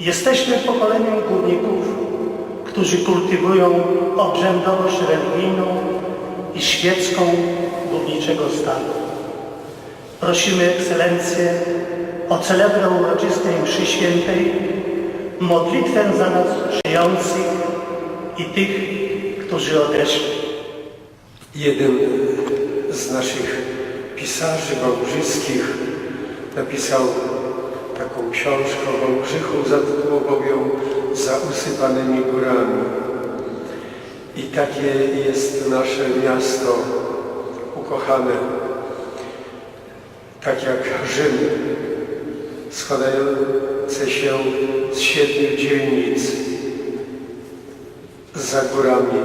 Jesteśmy pokoleniem górników, którzy kultywują obrzędowość religijną i świecką górniczego stanu. Prosimy Ekscelencję o celebrę uroczystej mszy świętej, modlitwę za nas żyjących i tych, którzy odeszli. Jeden z naszych pisarzy wałbrzyskich napisał o Wałbrzychu, zatytułował ją Za usypanymi górami. I takie jest nasze miasto ukochane, tak jak Rzym, składające się z siedmiu dzielnic za górami.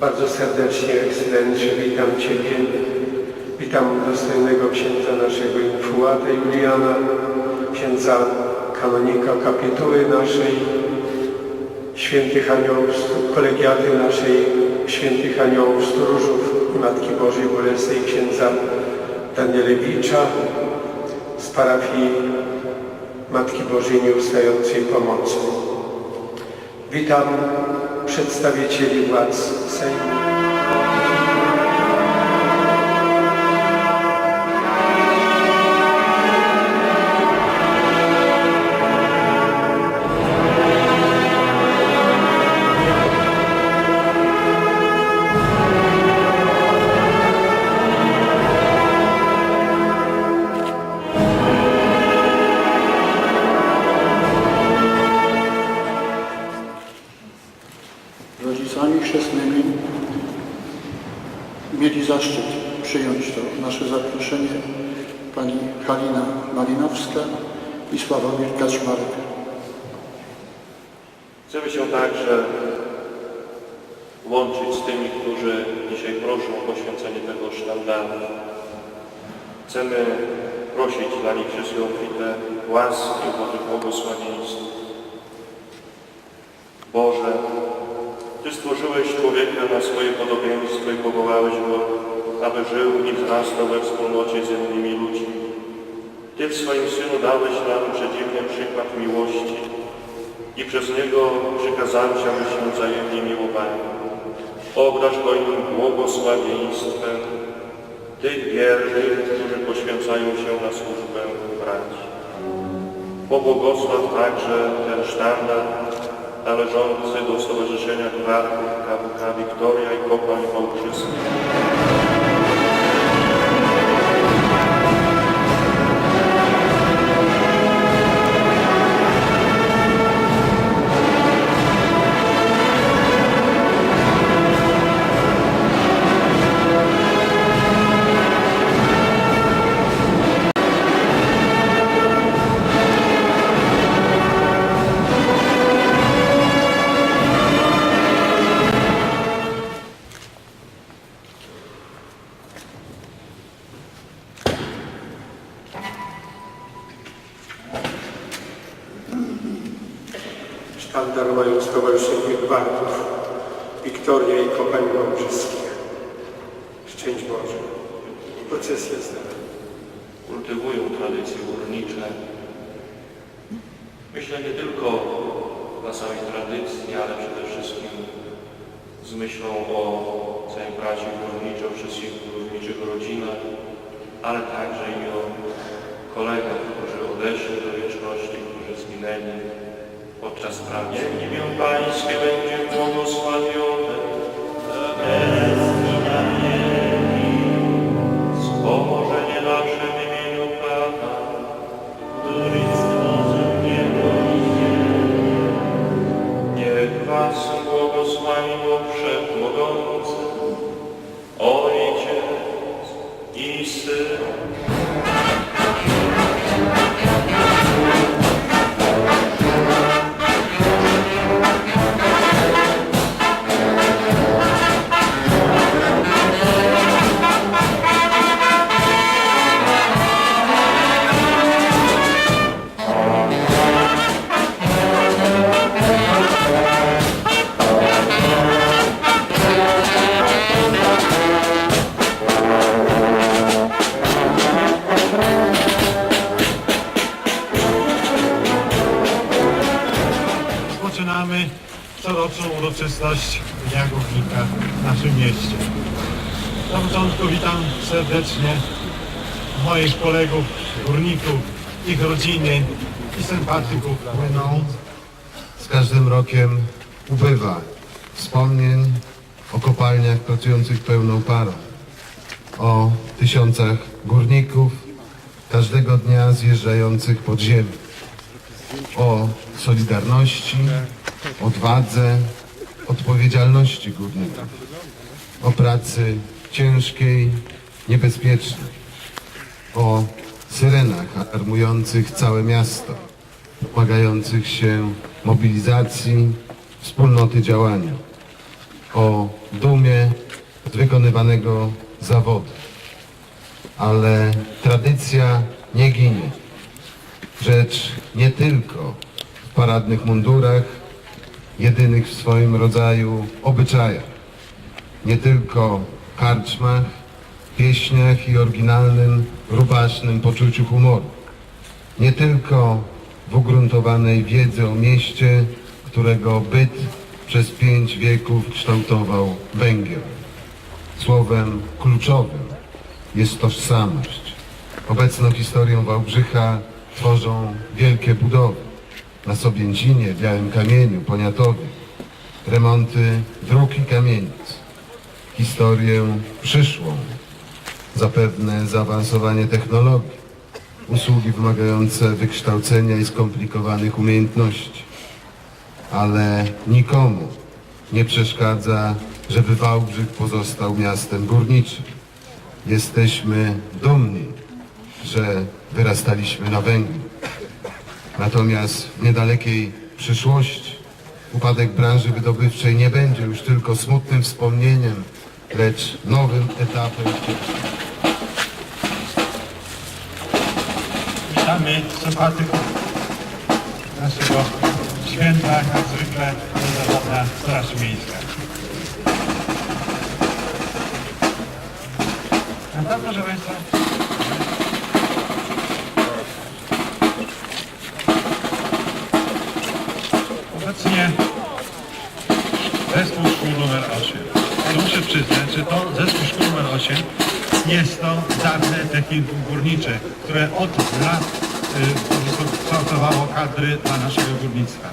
Bardzo serdecznie, Ekscelencjo, witam Ciebie. Witam dostojnego księdza naszego infułata Juliana, księdza kanonika kapituły naszej, świętych aniołów, kolegiaty naszej świętych aniołów stróżów i Matki Bożej Bolesnej, księdza Danielewicza z parafii Matki Bożej Nieustającej Pomocy. Witam przedstawicieli władz Sejmu. Malinowska i Sławomir Kaczmarek. Chcemy się także łączyć z tymi, którzy dzisiaj proszą o poświęcenie tego sztandaru. Chcemy prosić dla nich wszystkie obfite łaski, Boże błogosławieństwo. Boże, Ty stworzyłeś człowieka na swoje podobieństwo i powołałeś go, aby żył i wzrastał we wspólnocie z innymi ludźmi. Ty w swoim Synu dałeś nam przedziwny przykład miłości i przez Niego przykazałeś, abyśmy wzajemnie miłowali. Obdarz go im błogosławieństwem tych wiernych, którzy poświęcają się na służbę braci. Pobłogosław także ten sztandar należący do Stowarzyszenia Gwarów KWK Wiktoria i Kopań Wałbrzyskich. Myślę nie tylko dla samej tradycji, ale przede wszystkim z myślą o całej braci górniczej, o wszystkich górniczych rodzinach, ale także i o kolegach, którzy odeszli do wieczności, którzy zginęli podczas pracy. Imię Pańskie będzie błogosławione. Uroczystość Dnia Górnika w naszym mieście. Na początku witam serdecznie moich kolegów, górników, ich rodziny i sympatyków płyną. Z każdym rokiem ubywa wspomnień o kopalniach pracujących pełną parą, o tysiącach górników każdego dnia zjeżdżających pod ziemię, o solidarności, odwadze, odpowiedzialności górników, o pracy ciężkiej, niebezpiecznej, o syrenach alarmujących całe miasto domagających się mobilizacji, wspólnoty działania, o dumie z wykonywanego zawodu. Ale tradycja nie ginie. Rzecz nie tylko w paradnych mundurach, jedynych w swoim rodzaju obyczajach, nie tylko karczmach, pieśniach i oryginalnym, rubasznym poczuciu humoru nie tylko w ugruntowanej wiedzy o mieście, którego byt przez pięć wieków kształtował węgiel. Słowem kluczowym jest tożsamość. Obecną historię Wałbrzycha tworzą wielkie budowy na Sobięcinie, Białym Kamieniu, Poniatowie, remonty dróg i kamienic, historię przyszłą, zapewne zaawansowanie technologii, usługi wymagające wykształcenia i skomplikowanych umiejętności. Ale nikomu nie przeszkadza, żeby Wałbrzych pozostał miastem górniczym. Jesteśmy dumni, że wyrastaliśmy na węglu. Natomiast w niedalekiej przyszłości upadek branży wydobywczej nie będzie już tylko smutnym wspomnieniem, lecz nowym etapem Witamy sympatyków naszego święta, jak zwykle Narodowa Straż Miejska. Proszę Państwa? Obecnie 2008 jest to żadne technikum górnicze, które od lat y, kształtowało kadry dla naszego górnictwa.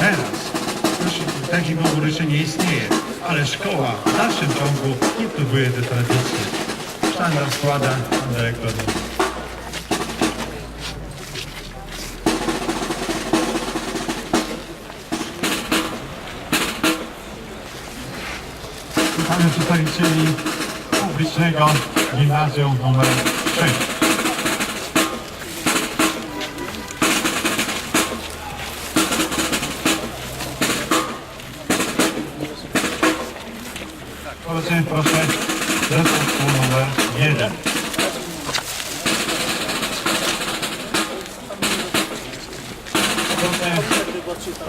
Teraz już technikum górnicze nie istnieje, ale szkoła w dalszym ciągu kultywuje te tradycje. Sztandar składa pan dyrektor. Mamy przedstawicieli publicznego gimnazjum numer 6. Obecnie proszę zespół numer 1.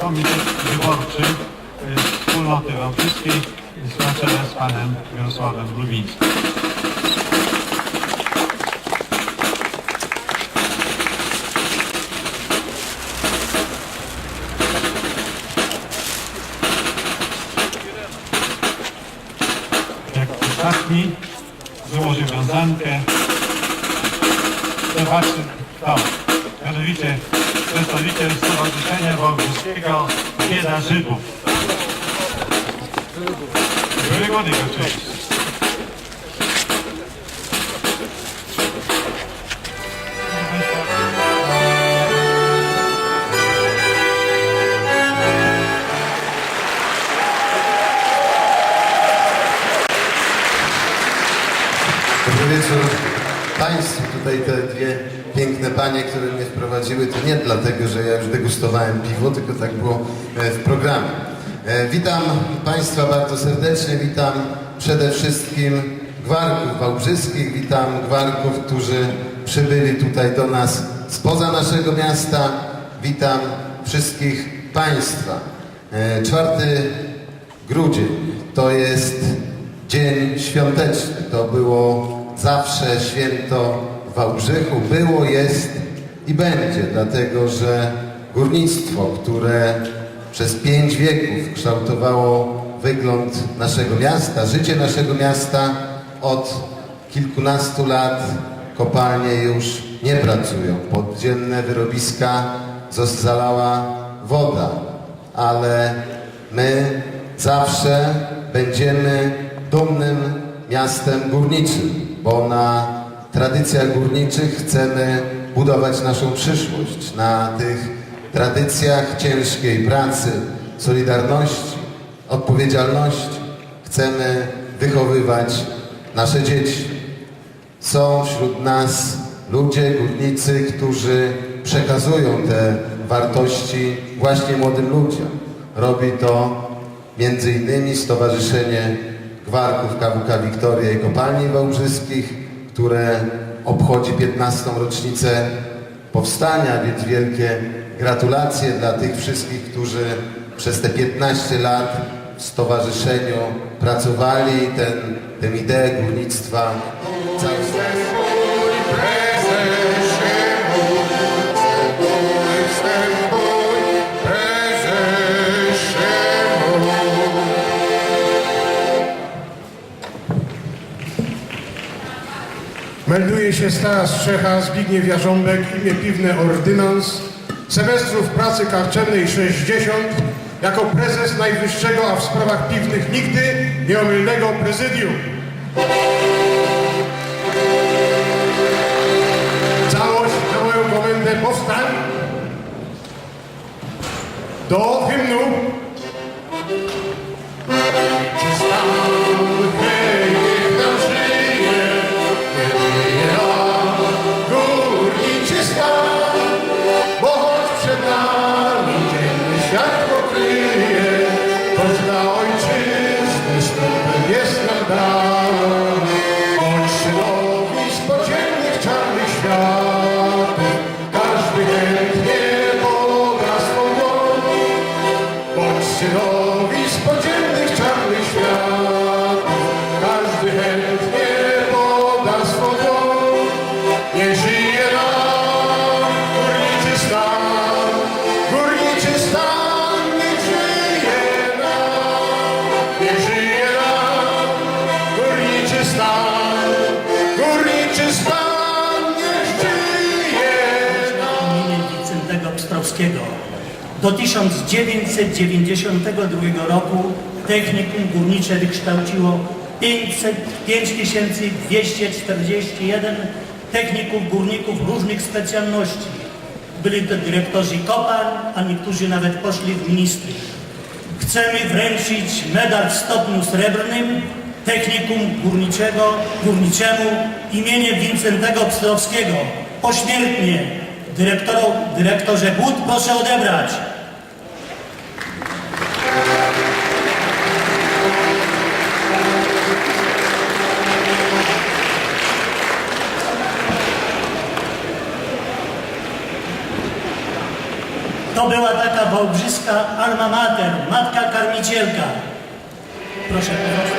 Komitet Wyborczy y, Wspólnoty Wałbrzyskiej na czele z panem Jarosławem Lubińskim. Jak ostatni założy wiązankę, zobaczy kto. Mianowicie przedstawiciel Stowarzyszenia Wałbrzyskiego Bieda Żydów. Wygody oczywiście. Dobry Państwu. Tutaj te dwie piękne panie, które mnie wprowadziły, to nie dlatego, że ja już degustowałem piwo, tylko tak było e, w programie. E, Witam Państwa bardzo serdecznie, witam przede wszystkim gwarków wałbrzyskich, witam gwarków, którzy przybyli tutaj do nas spoza naszego miasta, witam wszystkich Państwa. E, 4 grudzień to jest dzień świąteczny. To było zawsze święto w Wałbrzychu. Było, jest i będzie, dlatego że górnictwo, które przez pięć wieków kształtowało wygląd naszego miasta, życie naszego miasta. Od kilkunastu lat kopalnie już nie pracują. Podziemne wyrobiska zalała woda, ale my zawsze będziemy dumnym miastem górniczym, bo na tradycjach górniczych chcemy budować naszą przyszłość, na tych tradycjach ciężkiej pracy, solidarności, odpowiedzialności chcemy wychowywać nasze dzieci. Są wśród nas ludzie, górnicy, którzy przekazują te wartości właśnie młodym ludziom. Robi to między innymi Stowarzyszenie Gwarków KWK Wiktoria i Kopalni Wałbrzyskich, które obchodzi 15. rocznicę powstania, więc wielkie gratulacje dla tych wszystkich, którzy przez te 15 lat w stowarzyszeniu pracowali, ten, tę ideę górnictwa cały. Melduje się stara Strzecha Zbigniew Jarząbek, imię piwne Ordynans, semestrów pracy karczemnej 60, jako prezes najwyższego, a w sprawach piwnych nigdy nieomylnego prezydium. Całość na moją komendę powstań. Do hymnu. Czy Do 1992 roku technikum górnicze wykształciło 500 5241 techników górników różnych specjalności. Byli to dyrektorzy kopalń, a niektórzy nawet poszli w ministry. Chcemy wręczyć medal w stopniu srebrnym technikum górniczego, górniczemu imieniem Wincentego Pstrowskiego. Pośmiertnie dyrektoro, dyrektorze Głód proszę odebrać. Wałbrzyska alma mater, matka karmicielka. Proszę bardzo.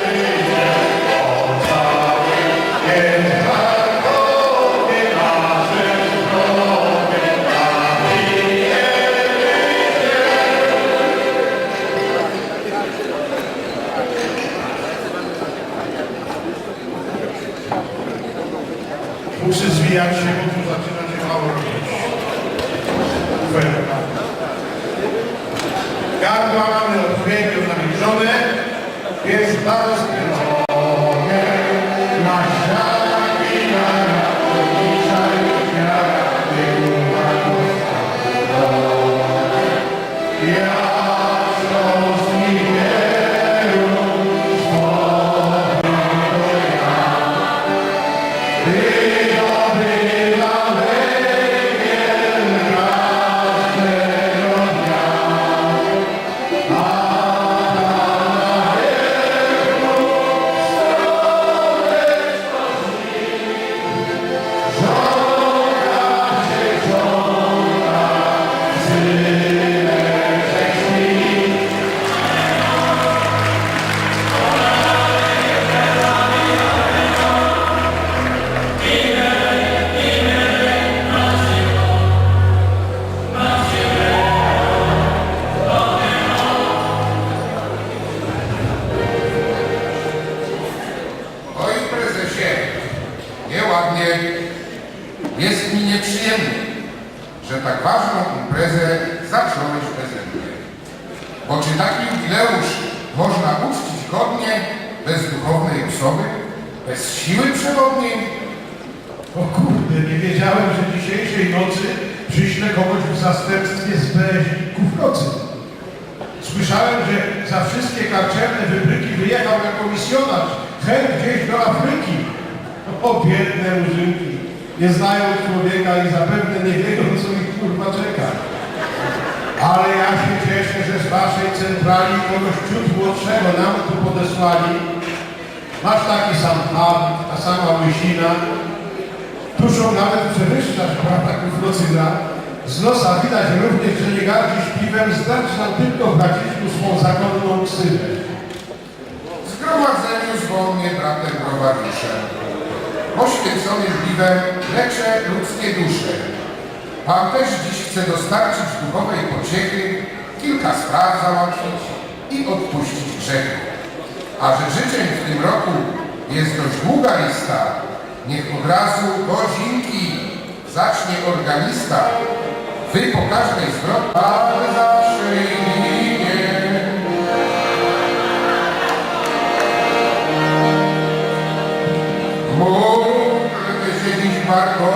Ale ja się cieszę, że z waszej centrali kogoś ciut młodszego nam tu podesłali. Masz taki sam hab, ta sama łysina. Tuszą nawet przewyższasz, prawda, kufrocyna. Z nosa widać również, że nie gardzisz piwem, zdać nam tylko braciszku swą zakonną ksywę. Zgromadzeniu zwą mnie bratem prowadzisze. Poświęcony piwem lecze ludzkie dusze. Pan też dziś chce dostarczyć duchowej pociechy, kilka spraw załatwić i odpuścić grzechy. A że życzeń w tym roku jest dość długa lista, niech od razu godzinki zacznie organista, wy po każdej ale zawsze Marco.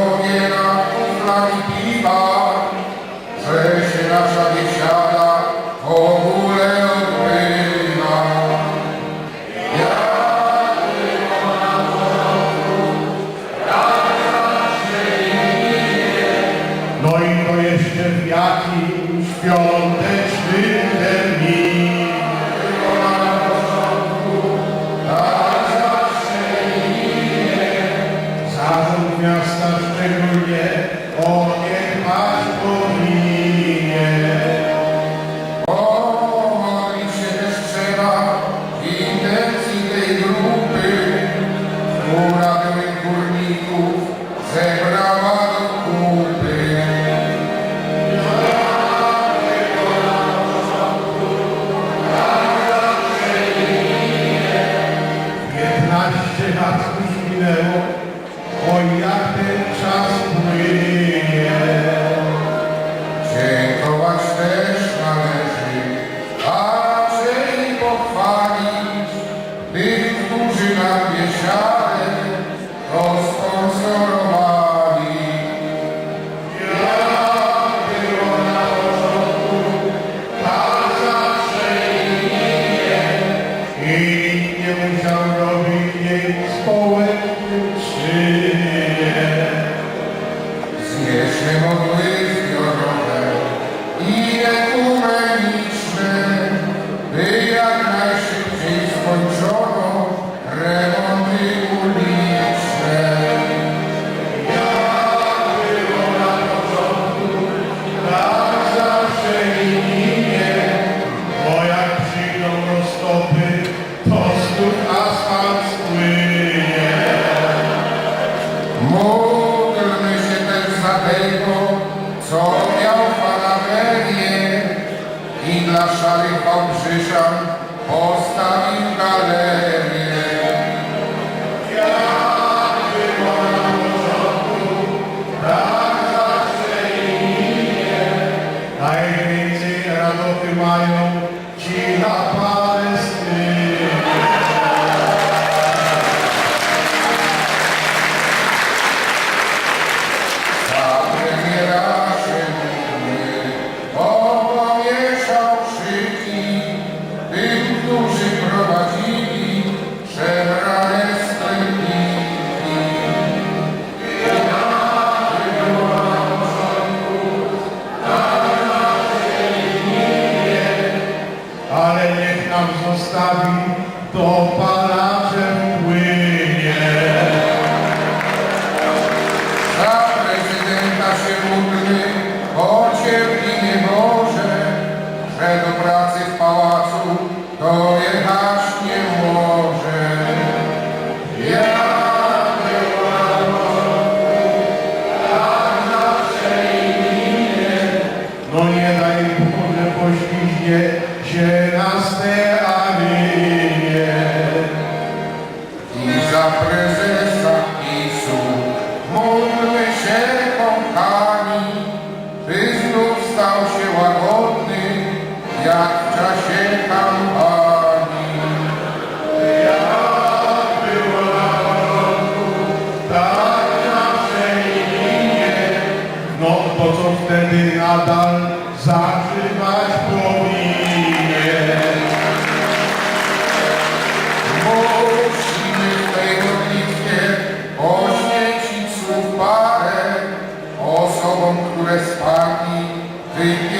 Amen.